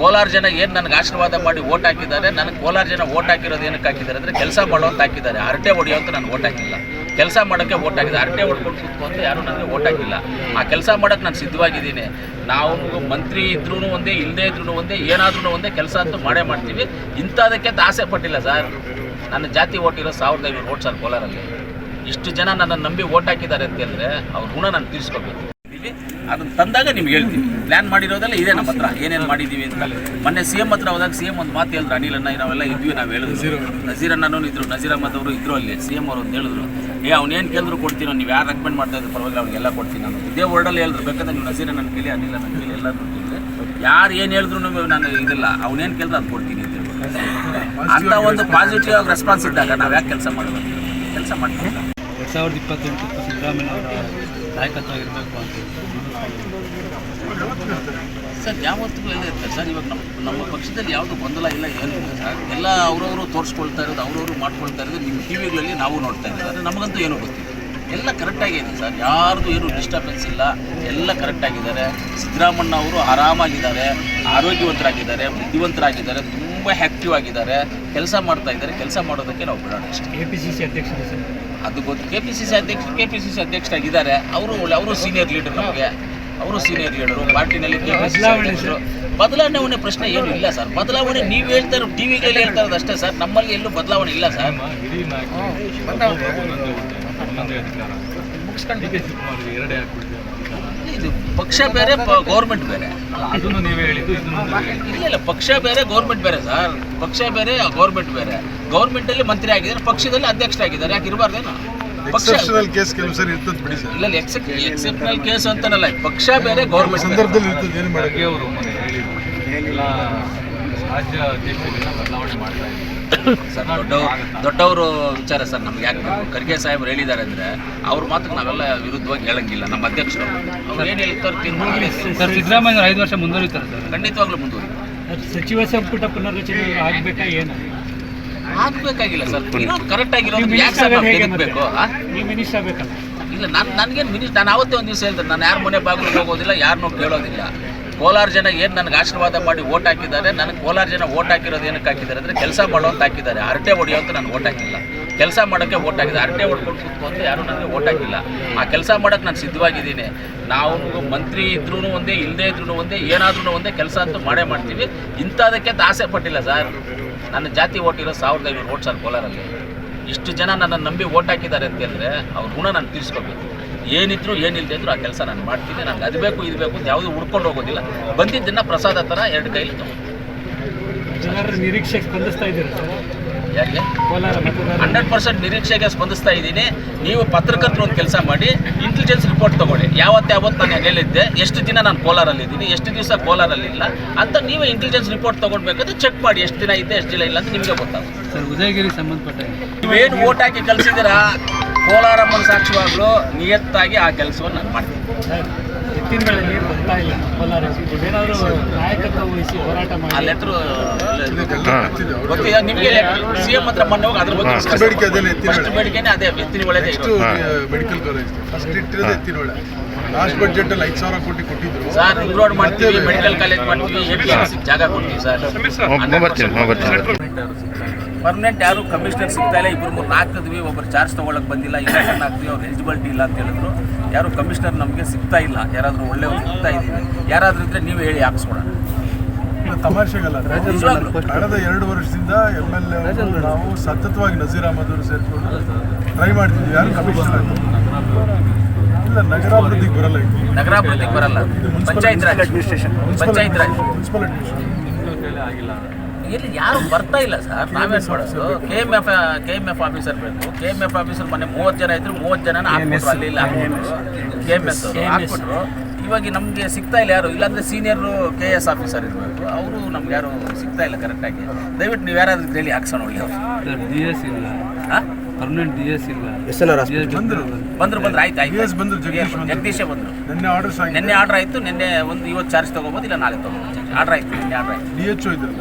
ಕೋಲಾರ ಜನ ಏನು ನನಗೆ ಆಶೀರ್ವಾದ ಮಾಡಿ ಓಟ್ ಹಾಕಿದ್ದಾರೆ, ನನಗೆ ಕೋಲಾರ ಜನ ಓಟ್ ಹಾಕಿರೋದು ಏನಕ್ಕೆ ಹಾಕಿದ್ದಾರೆ ಅಂದರೆ ಕೆಲಸ ಮಾಡೋ ಅಂತ ಹಾಕಿದ್ದಾರೆ. ಹರಟೆ ಹೊಡಿಯೋ ಅಂತ ನಾನು ಓಟ್ ಹಾಕಿಲ್ಲ. ಕೆಲಸ ಮಾಡೋಕ್ಕೆ ಓಟ್ ಹಾಕಿದೆ. ಹರಟೆ ಹೊಡ್ಕೊಂಡು ಕೂತ್ಕೊಂಡು ಯಾರು ನನಗೆ ಓಟ್ ಹಾಕಿಲ್ಲ. ಆ ಕೆಲಸ ಮಾಡೋಕ್ಕೆ ನಾನು ಸಿದ್ಧವಾಗಿದ್ದೀನಿ. ನಾವು ಮಂತ್ರಿ ಇದ್ರೂ ಒಂದೇ ಇಲ್ಲದೇ ಇದ್ರೂ ಒಂದೇ ಏನಾದ್ರೂ ಒಂದೇ ಕೆಲಸ ಅಂತೂ ಮಾಡೇ ಮಾಡ್ತೀವಿ. ಇಂಥದಕ್ಕೆ ಅಂತ ಆಸೆ ಪಟ್ಟಿಲ್ಲ ಸರ್. ನನ್ನ ಜಾತಿ ಓಟ್ ಇರೋ ಸಾವಿರದ ಐನೂರು ಓಟ್ ಸರ್ ಕೋಲಾರಲ್ಲಿ. ಇಷ್ಟು ಜನ ನನ್ನನ್ನು ನಂಬಿ ಓಟ್ ಹಾಕಿದ್ದಾರೆ ಅಂತ ಹೇಳಿದ್ರೆ ಅವ್ರ ಋಣ ನಾನು ತೀರಿಸ್ಕೋಬೇಕು. ಅದನ್ನ ತಂದಾಗ ನಿಮ್ಗೆ ಹೇಳ್ತೀನಿ. ಪ್ಲಾನ್ ಮಾಡಿರೋದೆಲ್ಲ ಇದೆ ನಮ್ಮ ಹತ್ರ. ಏನೇನು ಮಾಡಿದ್ದೀವಿ ಅಂತ. ಮೊನ್ನೆ ಸಿ ಎಂ ಹತ್ರ ಹೋದಾಗ ಸಿ ಎಂ ಒಂದು ಮಾತು ಹೇಳಿದ್ರು. ಅನಿಲ್ ಅಣ್ಣ ನಾವೆಲ್ಲ ಇದ್ವಿ ನಾವು ಹೇಳಿದ್ರು. ನಜೀರ್ ಅಣ್ಣನೂ ಇದ್ರು. ನಜೀರ್ ಅಹಮದ್ ಅವರು ಇದ್ರು ಅಲ್ಲಿ. ಸಿ ಎಂ ಅವರು ಅಂತ ಹೇಳಿದ್ರು. ಏ ಅವ್ನೇನು ಕೇಳಿದ್ರು ಕೊಡ್ತೀನೋ ನೀವು ಯಾರು ರೆಕಮೆಂಡ್ ಮಾಡ್ತಾ ಇದ್ರು ಪರವಾಗಿಲ್ಲ ಅವ್ರಿಗೆಲ್ಲ ಕೊಡ್ತೀನಿ ನಾನು. ಇದೇ ವರ್ಡಲ್ಲಿ ಹೇಳಿದ್ರು. ಬೇಕಂದ್ರೆ ನೀವು ನಜೀರ್ ನನ್ನ ಕೇಳಿ ಅನಿಲ್ ನನ್ನ ಕೇಳಿ ಎಲ್ಲರೂ ಕೇಳಿದ್ರೆ ಯಾರು ಏನು ಹೇಳಿದ್ರು ನಾನು ಇದಿಲ್ಲ. ಅವನೇನು ಕೇಳಿದ್ರು ಅದು ಕೊಡ್ತೀನಿ ಅಂತ. ಅಂತ ಒಂದು ಪಾಸಿಟಿವ್ ರೆಸ್ಪಾನ್ಸ್ ಇದ್ದಾಗ ನಾವು ಯಾಕೆ ಕೆಲಸ ಮಾಡೋದು? ಕೆಲಸ ಮಾಡ್ತೀವಿ. ಎರಡು ಸಾವಿರದ ಇಪ್ಪತ್ತೆಂಟು ಸಿದ್ದರಾಮಯ್ಯ ಅವರ ನಾಯಕತ್ವ ಇರಬೇಕು ಅಂತ ಸರ್ ಯಾವತ್ತೂ ಎಲ್ಲ ಇರ್ತಾರೆ? ಸರ್, ಇವಾಗ ನಮ್ಮ ನಮ್ಮ ಪಕ್ಷದಲ್ಲಿ ಯಾವುದು ಗೊಂದಲ ಇಲ್ಲ, ಏನಿಲ್ಲ ಸರ್. ಎಲ್ಲ ಅವರವರು ತೋರಿಸ್ಕೊಳ್ತಾ ಇರೋದು, ಅವರವರು ಮಾಡ್ಕೊಳ್ತಾ ಇರೋದು ನಿಮ್ಮ ಟಿ ವಿಗಳಲ್ಲಿ ನಾವು ನೋಡ್ತಾ ಇದ್ದೀವಿ. ನಮಗಂತೂ ಏನೂ ಗೊತ್ತಿಲ್ಲ. ಎಲ್ಲ ಕರೆಕ್ಟಾಗಿದೆ ಸರ್. ಯಾರ್ದು ಏನು ಡಿಸ್ಟರ್ಬೆನ್ಸ್ ಇಲ್ಲ. ಎಲ್ಲ ಕರೆಕ್ಟಾಗಿದ್ದಾರೆ ಸಿದ್ದರಾಮಣ್ಣ ಅವರು ಆರಾಮಾಗಿದ್ದಾರೆ, ಆರೋಗ್ಯವಂತರಾಗಿದ್ದಾರೆ, ಬುದ್ಧಿವಂತರಾಗಿದ್ದಾರೆ. ತುಂಬ ಆ್ಯಕ್ಟಿವ್ ಆಗಿದ್ದಾರೆ. ಕೆಲಸ ಮಾಡ್ತಾ ಇದ್ದಾರೆ. ಕೆಲಸ ಮಾಡೋದಕ್ಕೆ ನಾವು ಬಿಡೋಣ ಅಷ್ಟೇ. ಕೆ ಪಿ ಸಿ ಸಿ ಅಧ್ಯಕ್ಷರು ಸರ್. ಅದು ಗೊತ್ತು. ಕೆ ಪಿ ಸಿ ಸಿ ಅಧ್ಯಕ್ಷ ಕೆ ಪಿ ಸಿ ಸಿ ಅಧ್ಯಕ್ಷರಾಗಿದ್ದಾರೆ. ಅವರು ಅವರು ಸೀನಿಯರ್ ಲೀಡರ್ ನಮಗೆ. ಅವರು ಸೀನಿಯರ್ ಲೀಡರು ಪಾರ್ಟಿನಲ್ಲಿ ಕೆ ಪಿ ಸಿ ಅಧ್ಯಕ್ಷರು. ಬದಲಾವಣೆ ಪ್ರಶ್ನೆ ಏನು ಇಲ್ಲ ಸರ್. ಬದಲಾವಣೆ ನೀವು ಹೇಳ್ತಾ ಇರೋ ಟಿ ವಿಗಳಲ್ಲಿ ಹೇಳ್ತಾ ಇರೋದು ಅಷ್ಟೇ ಸರ್. ನಮ್ಮಲ್ಲಿ ಎಲ್ಲೂ ಬದಲಾವಣೆ ಇಲ್ಲ ಸರ್. ಎರಡೇ ಇದು ಪಕ್ಷ ಬೇರೆ ಗೌರ್ಮೆಂಟ್ ಬೇರೆ. ಅದನ್ನು ನೀವೇ ಹೇಳಿದ್ದು ಇದನ್ನು ನೀವೇ ಹೇಳಿದ್ದು. ಇಲ್ಲ ಇಲ್ಲ ಪಕ್ಷ ಬೇರೆ ಗೌರ್ಮೆಂಟ್ ಬೇರೆ ಸರ್. ಪಕ್ಷ ಬೇರೆ ಗೌರ್ಮೆಂಟ್ ಬೇರೆ. ಗೌರ್ಮೆಂಟಲ್ಲಿ ಮಂತ್ರಿ ಆಗಿದ್ದಾರೆ ಪಕ್ಷದಲ್ಲಿ ಅಧ್ಯಕ್ಷರಾಗಿದ್ದಾರೆ ಯಾಕೆ ಇರಬಾರ್ದೇನು? ಎಕ್ಸೆಪ್ಷನಲ್ ಕೇಸ್ ಕೆಲವು ಸರಿ ಇರ್ತದೆ ಬಿಡಿ ಸರ್. ಇಲ್ಲ ಎಕ್ಸೆಪ್ಷನಲ್ ಕೇಸ್ ಅಂತನಲ್ಲ ಪಕ್ಷ ಬೇರೆ ಗೌರ್ಮೆಂಟ್ ಸಂದರ್ಭದಲ್ಲಿ ಇರ್ತದೆ ಏನು ಮಾಡಕ್ಕೆ ಅವರು ಮೊನ್ನೆ ರಾಜ್ಯ ಬದಲಾವಣೆ ಮಾಡ್ತಾ ಇದ್ದಾರೆ. ಸರ್ ದೊಡ್ಡವ್ರು ದೊಡ್ಡವರು ವಿಚಾರ ಸರ್ ನಮ್ಗೆ ಯಾಕೆ ಬೇಕು? ಖರ್ಗೆ ಸಾಹೇಬ್ರು ಹೇಳಿದ್ದಾರೆ ಅಂದರೆ ಅವ್ರ ಮಾತ್ರ ನಾವೆಲ್ಲ ವಿರುದ್ಧವಾಗಿ ಹೇಳಂಗಿಲ್ಲ ನಮ್ಮ ಅಧ್ಯಕ್ಷರು. ಅವ್ರು ಏನು ಹೇಳ್ತಾರೆ ಸರ್? ಸಿದ್ದರಾಮಯ್ಯ ಐದು ವರ್ಷ ಮುಂದುವರಿತಾರೆ ಸರ್. ಖಂಡಿತವಾಗ್ಲೂ ಮುಂದುವರಿ ಸಚಿವ ಸಂಪುಟ ಪುನರ್ರಚನೆ ಆಗಬೇಕಾ ಏನು? ಆಗ್ಬೇಕಾಗಿಲ್ಲ ಸರ್. ಕರೆಕ್ಟ್ ಆಗಿರೋದು ಯಾಕೆ ಸರ್ ನಾವು ತೆಗೆದ್ಬೇಕು ಆ? ನೀವು ಮಿನಿಸ್ಟರ್ ಆಗಬೇಕಲ್ಲ? ಇಲ್ಲ ನಾನು ನನಗೇನು ಮಿನಿಸ್ ನಾನು ಅವತ್ತೇ ಒಂದು ದಿವಸ ಹೇಳ್ತೇನೆ ನಾನು ಯಾರು ಮನೆ ಬಾಗಿಲಿಗೆ ಹೋಗೋದಿಲ್ಲ ಯಾರನ್ನೂ ಕೇಳೋದಿಲ್ಲ. ಕೋಲಾರ ಜನ ಏನು ನನಗೆ ಆಶೀರ್ವಾದ ಮಾಡಿ ಓಟ್ ಹಾಕಿದ್ದಾರೆ, ನನಗೆ ಕೋಲಾರ ಜನ ಓಟ್ ಹಾಕಿರೋದು ಏನಕ್ಕೆ ಹಾಕಿದ್ದಾರೆ ಅಂದರೆ ಕೆಲಸ ಮಾಡೋ ಅಂತ ಹಾಕಿದ್ದಾರೆ. ಹರಟೆ ಹೊಡಿಯೋ ಅಂತ ನಾನು ಓಟ್ ಹಾಕಿಲ್ಲ. ಕೆಲಸ ಮಾಡೋಕ್ಕೆ ಓಟ್ ಹಾಕಿದೆ. ಹರಟೆ ಹೊಡ್ಕೊಂಡು ಕೂತ್ಕೊಂಡು ಯಾರು ನನಗೆ ಓಟ್ ಹಾಕಿಲ್ಲ. ಆ ಕೆಲಸ ಮಾಡೋಕ್ಕೆ ನಾನು ಸಿದ್ಧವಾಗಿದ್ದೀನಿ. ನಾವು ಮಂತ್ರಿ ಇದ್ರೂ ಒಂದೇ ಇಲ್ಲದೇ ಇದ್ರೂ ಒಂದೇ ಏನಾದ್ರೂ ಒಂದೇ ಕೆಲಸ ಅಂತೂ ಮಾಡೇ ಮಾಡ್ತೀವಿ. ಇಂಥದಕ್ಕೆ ಆಸೆ ಪಟ್ಟಿಲ್ಲ ಸರ್. ನನ್ನ ಜಾತಿ ಓಟ್ ಇರೋ ಸಾವಿರದ ಐನೂರು ಓಟ್ ಸರ್ ಕೋಲಾರಲ್ಲಿ. ಇಷ್ಟು ಜನ ನನ್ನನ್ನು ನಂಬಿ ಓಟ್ ಹಾಕಿದ್ದಾರೆ ಅಂತ ಹೇಳಿದ್ರೆ ಅವ್ರ ಋಣ ನಾನು ತೀರಿಸ್ಕೋಬೇಕು. ಏನಿದ್ರು ಏನಿಲ್ಲದೆ ಇದ್ರು ಆ ಕೆಲಸ ನಾನು ಮಾಡ್ತೀನಿ ನನಗೆ ಅದು ಬೇಕು ಇದು ಬೇಕು ಅಂತ ಯಾವುದೂ ಉಡ್ಕೊಂಡು ಹೋಗೋದಿಲ್ಲ. ಬಂದಿದ್ದನ್ನ ಪ್ರಸಾದ ಥರ ಎರಡು ಕೈಲಿ ತಗೊಂಡು. ಜನರ ನಿರೀಕ್ಷೆಗೆ ಸ್ಪಂದಿಸ್ತಾ ಇದ್ದೀರಾ ಮತದಾರ ಹಂಡ್ರೆಡ್ ಪರ್ಸೆಂಟ್ ನಿರೀಕ್ಷೆಗೆ ಸ್ಪಂದಿಸ್ತಾ ಇದ್ದೀನಿ. ನೀವು ಪತ್ರಕರ್ತರು ಒಂದು ಕೆಲಸ ಮಾಡಿ ಇಂಟೆಲಿಜೆನ್ಸ್ ರಿಪೋರ್ಟ್ ತಗೊಳ್ಳಿ. ಯಾವತ್ತು ಯಾವತ್ತು ನಾನು ಹೇಳಿದ್ದೆ ಎಷ್ಟು ದಿನ ನಾನು ಕೋಲಾರಲ್ಲಿದ್ದೀನಿ ಎಷ್ಟು ದಿವಸ ಕೋಲಾರಲ್ಲಿಲ್ಲ ಅಂತ ನೀವೇ ಇಂಟೆಲಿಜೆನ್ಸ್ ರಿಪೋರ್ಟ್ ತೊಗೊಳ್ಬೇಕಾದ್ರೆ ಚೆಕ್ ಮಾಡಿ ಎಷ್ಟು ದಿನ ಇದೆ ಎಷ್ಟು ದಿನ ಇಲ್ಲ ಅಂತ ನಿಮಗೆ ಗೊತ್ತಾಗುತ್ತೆ. ಸರ್ ಉದಯಗಿರಿ ಸಂಬಂಧಪಟ್ಟ ನೀವೇನು ಓಟ್ ಹಾಕಿ ಕಳಿಸಿದ್ದೀರಾ? ಕೋಲಾರಮ್ಮನ ಸಾಕ್ಷಿವಾಗಲು ನಿಯತ್ತಾಗಿ ಆ ಕೆಲಸವನ್ನು ನಾನು ಮಾಡ್ತೀನಿ. ಎತ್ತಿನ ಮೇಲೆ ನೀರು ಬರ್ತಾ ಇಲ್ಲ. ಕೋಲಾರ. ಏನಾದರೂ ನಾಯಕತ್ವ ವಹಿಸಿ ಹೋರಾಟ ಮಾಡಿ. ಲೆಟ್ರು ಇದೆಲ್ಲ ಗೊತ್ತಿದೆ ನಿಮಗೆ ಸಿ ಎಂ ಹತ್ರ ಮೊನ್ನೆ ಹೋಗಿ ಅದ್ರ ಬಗ್ಗೆ ಬೇಡಿಕೆ ಅದೆಲ್ಲ ಎತ್ತಿನ ಬೇಡಿಕೆನೇ ಅದೇ ಎತ್ತಿನ ಒಳ್ಳೆದೇ ಮೆಡಿಕಲ್ ಕಾಲೇಜ್ ಫಸ್ಟ್ ಇಟ್ಟಿರೋದು ಎತ್ತಿನ ಒಳ್ಳೆ ಲಾಸ್ಟ್ ಬಡ್ಜೆಟ್ ಅಲ್ಲಿ ಐದು ಸಾವಿರ ಕೋಟಿ ಕೊಟ್ಟಿದ್ರು. ಸರ್ ರಿಂಗ್ ರೋಡ್ ಮಾಡ್ತೀವಿ ಮೆಡಿಕಲ್ ಕಾಲೇಜ್ ಮಾಡ್ತೀವಿ ಜಾಗ ಕೊಡ್ತೀವಿ ಸರ್ ಪರ್ಮನೆಂಟ್ ಯಾರು ಕಮಿಷನರ್ ಸಿಗ್ತಾ ಇಲ್ಲ ಇಬ್ಬರು ಮೂರು ನಾಲ್ಕದ್ವಿ ಒಬ್ಬರು ಚಾರ್ಜ್ ತೊಗೊಳಕ್ಕೆ ಬಂದಿಲ್ಲ ಇಲೆಕ್ಷನ್ ಹಾಕ್ತೀವಿ ಅವ್ರು ಎಲಿಜಿಬಿಲಿಟಿ ಇಲ್ಲ ಅಂತ ಹೇಳಿದ್ರು. ಯಾರು ಕಮಿಷನರ್ ನಮಗೆ ಸಿಗ್ತಾ ಇಲ್ಲ ಯಾರಾದರೂ ಒಳ್ಳೆಯವ್ರು ಸಿಗ್ತಾ ಇದ್ದೀವಿ. ಯಾರಾದರೂ ಇದ್ರೆ ನೀವು ಹೇಳಿ ಹಾಕ್ಸ್ಕೊಡೋಣ. ತಮಾಷೆಗಲ್ಲ ಕಳೆದ ಎರಡು ವರ್ಷದಿಂದ ಎಂ ಎಲ್ ಎ ನಾವು ಸತತವಾಗಿ ನಜೀರ್ ಅಹಮದ್ ಅವರು ಸೇರಿಕೊಂಡು ಟ್ರೈ ಮಾಡ್ತಿದ್ವಿ ಯಾರು ಕಮಿಷನರ್ ಇಲ್ಲ ನಗರಾಭಿವೃದ್ಧಿಗೆ ಬರಲ್ಲ ಇದು ನಗರಾಭಿವೃದ್ಧಿಗೆ ಬರಲ್ಲ. Panchayat Raj. Administration Panchayat Raj. Municipal administration ಆಗಿಲ್ಲ. ಇಲ್ಲಿ ಯಾರು ಬರ್ತಾ ಇಲ್ಲ ಸರ್? ನಾವೇ ಮಾಡೋದು. K M F K M F officer ಬೇಕು. ಕೆ ಎಂ ಎಫ್ ಆಫೀಸರ್ ಮೊನ್ನೆ ಮೂವತ್ತು ಜನ ಇದ್ರು. ಮೂವತ್ತು ಜನ ಹಾಕ್ಬಿಟ್ರು ಅಲ್ಲಿ ಇಲ್ಲ. ಕೆ ಎಂ ಎಸ್ ಹಾಕ್ಬಿಟ್ರು. ಇವಾಗ ನಮಗೆ ಸಿಗ್ತಾ ಇಲ್ಲ ಯಾರು? ಇಲ್ಲಾಂದ್ರೆ ಸೀನಿಯರ್ ಕೆ ಎಸ್ ಆಫೀಸರ್ ಇರಬೇಕು. ಅವರು ನಮ್ಗೆ ಯಾರು ಸಿಗ್ತಾ ಇಲ್ಲ ಕರೆಕ್ಟಾಗಿ ದಯವಿಟ್ಟು ನೀವು ಯಾರಾದ್ರೂ ಹೇಳಿ ಹಾಕ್ಸೋಣ ಒಳ್ಳೆ ಡಿ ಎಸ್ ಇಲ್ಲ. ಪರ್ಮನೆಂಟ್ ಡಿ ಎಸ್ ಇಲ್ಲ ಬಂದ್ರು. ಬಂದ್ರು ಬಂದ್ರು. ಆಯ್ತು ಆಯ್ತು. DS ಬಂದ್ರು, ಜಗದೀಶ್ ಬಂದ್ರು. ನಿನ್ನೆ ಆರ್ಡರ್ ನಿನ್ನೆ ಆರ್ಡರ್ ಆಯಿತು. ನಿನ್ನೆ ಒಂದು ಇವತ್ತು ಚಾರ್ಜ್ ತೊಗೋಬೋದು ಇಲ್ಲ ನಾಳೆ ತೊಗೋಬೋದು. ಆರ್ಡರ್ ಆಯಿತು ನಿನ್ನೆ ಆರ್ಡರ್ ಆಯಿತು. ಡಿ ಎಚ್ ಇದ್ರಲ್ಲ.